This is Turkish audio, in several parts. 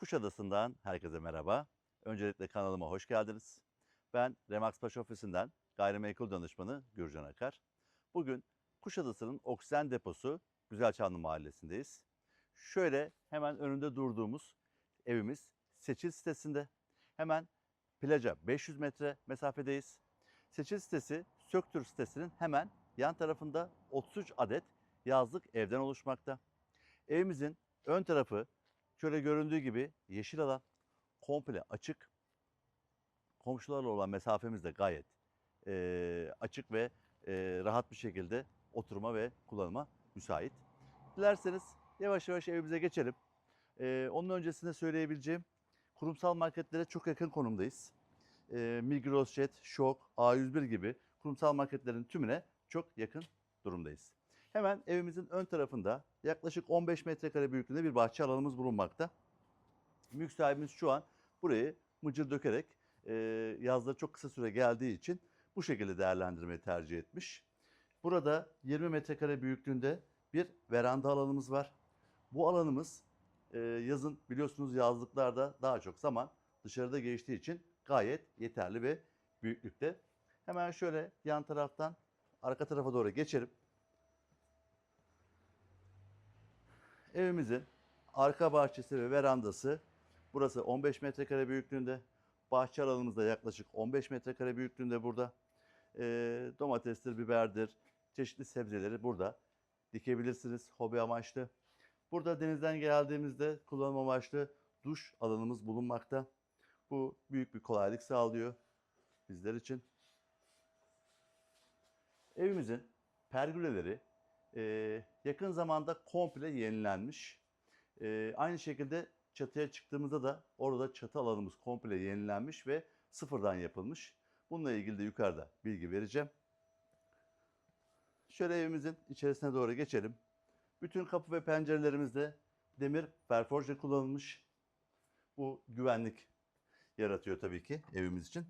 Kuşadası'ndan herkese merhaba. Öncelikle kanalıma hoş geldiniz. Ben Remax Paşa Ofisi'nden gayrimenkul danışmanı Gürcan Akar. Bugün Kuşadası'nın oksijen deposu Güzelçamlı Mahallesi'ndeyiz. Şöyle hemen önünde durduğumuz evimiz Seçil sitesinde. Hemen plaja 500 metre mesafedeyiz. Seçil sitesi Söktür sitesinin hemen yan tarafında 33 adet yazlık evden oluşmakta. Evimizin ön tarafı şöyle göründüğü gibi yeşil alan komple açık. Komşularla olan mesafemiz de gayet eee, açık ve eee, rahat bir şekilde oturma ve kullanıma müsait. Dilerseniz yavaş yavaş evimize geçelim. Eee, onun öncesinde söyleyebileceğim kurumsal marketlere çok yakın konumdayız. Eee Migros, Jet, Şok, A101 gibi kurumsal marketlerin tümüne çok yakın durumdayız. Hemen evimizin ön tarafında yaklaşık 15 metrekare büyüklüğünde bir bahçe alanımız bulunmakta. Mülk sahibimiz şu an burayı mıcır dökerek e, yazları çok kısa süre geldiği için bu şekilde değerlendirmeyi tercih etmiş. Burada 20 metrekare büyüklüğünde bir veranda alanımız var. Bu alanımız e, yazın biliyorsunuz yazlıklarda daha çok zaman dışarıda geçtiği için gayet yeterli ve büyüklükte. Hemen şöyle yan taraftan arka tarafa doğru geçelim. Evimizin arka bahçesi ve verandası burası 15 metrekare büyüklüğünde. Bahçe alanımız da yaklaşık 15 metrekare büyüklüğünde burada. Ee, domatestir, biberdir, çeşitli sebzeleri burada dikebilirsiniz hobi amaçlı. Burada denizden geldiğimizde kullanım amaçlı duş alanımız bulunmakta. Bu büyük bir kolaylık sağlıyor bizler için. Evimizin pergüleleri e, yakın zamanda komple yenilenmiş. E, aynı şekilde çatıya çıktığımızda da orada çatı alanımız komple yenilenmiş ve sıfırdan yapılmış. Bununla ilgili de yukarıda bilgi vereceğim. Şöyle evimizin içerisine doğru geçelim. Bütün kapı ve pencerelerimizde demir perforje kullanılmış. Bu güvenlik yaratıyor tabii ki evimiz için.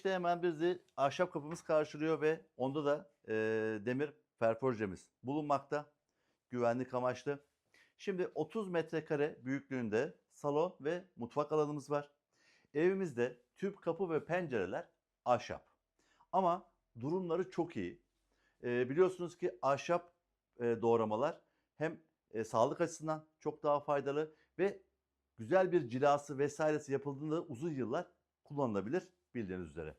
Girişte hemen bizi ahşap kapımız karşılıyor ve onda da e, demir perforjemiz bulunmakta. Güvenlik amaçlı. Şimdi 30 metrekare büyüklüğünde salon ve mutfak alanımız var. Evimizde tüp kapı ve pencereler ahşap. Ama durumları çok iyi. E, biliyorsunuz ki ahşap e, doğramalar hem e, sağlık açısından çok daha faydalı ve güzel bir cilası vesairesi yapıldığında uzun yıllar kullanılabilir bildiğiniz üzere.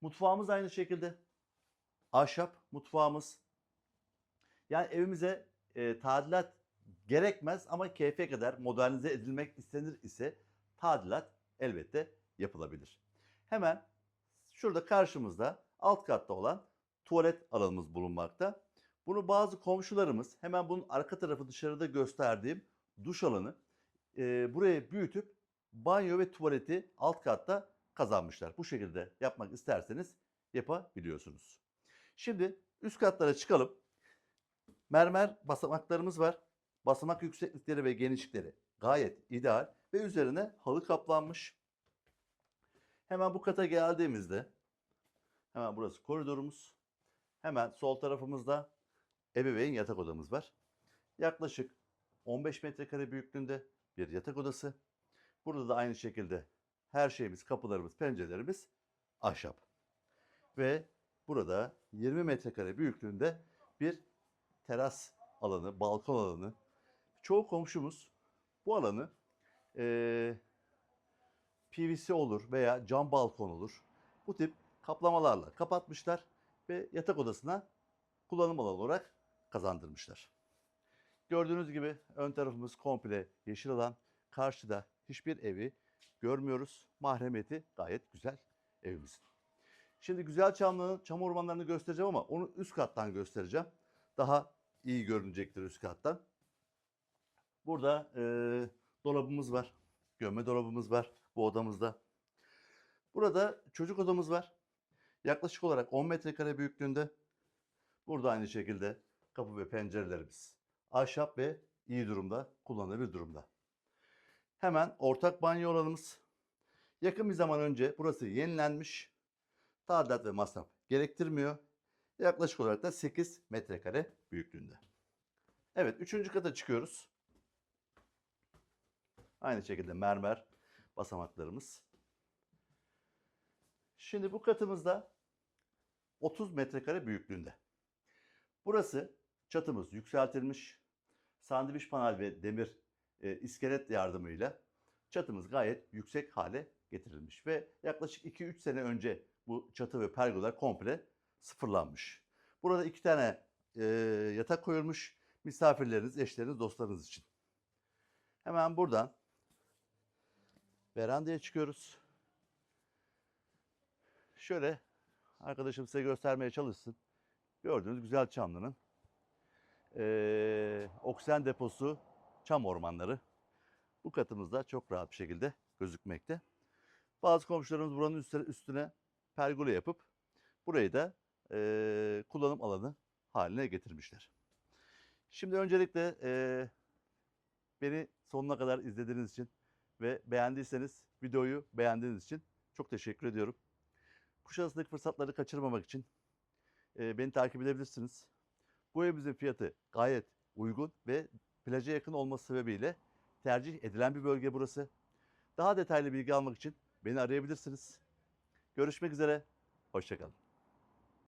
Mutfağımız aynı şekilde. Ahşap mutfağımız. Yani evimize e, tadilat gerekmez ama keyfe kadar modernize edilmek istenir ise tadilat elbette yapılabilir. Hemen şurada karşımızda alt katta olan tuvalet alanımız bulunmakta. Bunu bazı komşularımız hemen bunun arka tarafı dışarıda gösterdiğim duş alanı e, buraya büyütüp banyo ve tuvaleti alt katta kazanmışlar. Bu şekilde yapmak isterseniz yapabiliyorsunuz. Şimdi üst katlara çıkalım. Mermer basamaklarımız var. Basamak yükseklikleri ve genişlikleri gayet ideal ve üzerine halı kaplanmış. Hemen bu kata geldiğimizde hemen burası koridorumuz. Hemen sol tarafımızda ebeveyn yatak odamız var. Yaklaşık 15 metrekare büyüklüğünde bir yatak odası. Burada da aynı şekilde her şeyimiz, kapılarımız, pencerelerimiz ahşap. Ve burada 20 metrekare büyüklüğünde bir teras alanı, balkon alanı. Çoğu komşumuz bu alanı eee PVC olur veya cam balkon olur. Bu tip kaplamalarla kapatmışlar ve yatak odasına kullanım alanı olarak kazandırmışlar. Gördüğünüz gibi ön tarafımız komple yeşil alan. Karşıda hiçbir evi görmüyoruz. Mahremiyeti gayet güzel evimizin. Şimdi güzel çamlığın çam ormanlarını göstereceğim ama onu üst kattan göstereceğim. Daha iyi görünecektir üst kattan. Burada e, dolabımız var. Gömme dolabımız var bu odamızda. Burada çocuk odamız var. Yaklaşık olarak 10 metrekare büyüklüğünde Burada aynı şekilde kapı ve pencerelerimiz ahşap ve iyi durumda, kullanılabilir durumda. Hemen ortak banyo alanımız. Yakın bir zaman önce burası yenilenmiş. Tadilat ve masraf gerektirmiyor. Yaklaşık olarak da 8 metrekare büyüklüğünde. Evet, üçüncü kata çıkıyoruz. Aynı şekilde mermer basamaklarımız. Şimdi bu katımızda 30 metrekare büyüklüğünde. Burası çatımız yükseltilmiş. Sandviç panel ve demir e, iskelet yardımıyla çatımız gayet yüksek hale getirilmiş ve yaklaşık 2-3 sene önce bu çatı ve pergolar komple sıfırlanmış. Burada iki tane e, yatak koyulmuş misafirleriniz, eşleriniz, dostlarınız için. Hemen buradan verandaya çıkıyoruz. Şöyle arkadaşım size göstermeye çalışsın. Gördüğünüz güzel Çamlı'nın eee, oksijen deposu çam ormanları. Bu katımızda çok rahat bir şekilde gözükmekte. Bazı komşularımız buranın üstüne, üstüne pergola yapıp burayı da eee, kullanım alanı haline getirmişler. Şimdi öncelikle eee, beni sonuna kadar izlediğiniz için ve beğendiyseniz videoyu beğendiğiniz için çok teşekkür ediyorum. Kuşadası'ndaki fırsatları kaçırmamak için e, beni takip edebilirsiniz. Bu evimizin fiyatı gayet uygun ve plaja yakın olması sebebiyle tercih edilen bir bölge burası. Daha detaylı bilgi almak için beni arayabilirsiniz. Görüşmek üzere, hoşçakalın.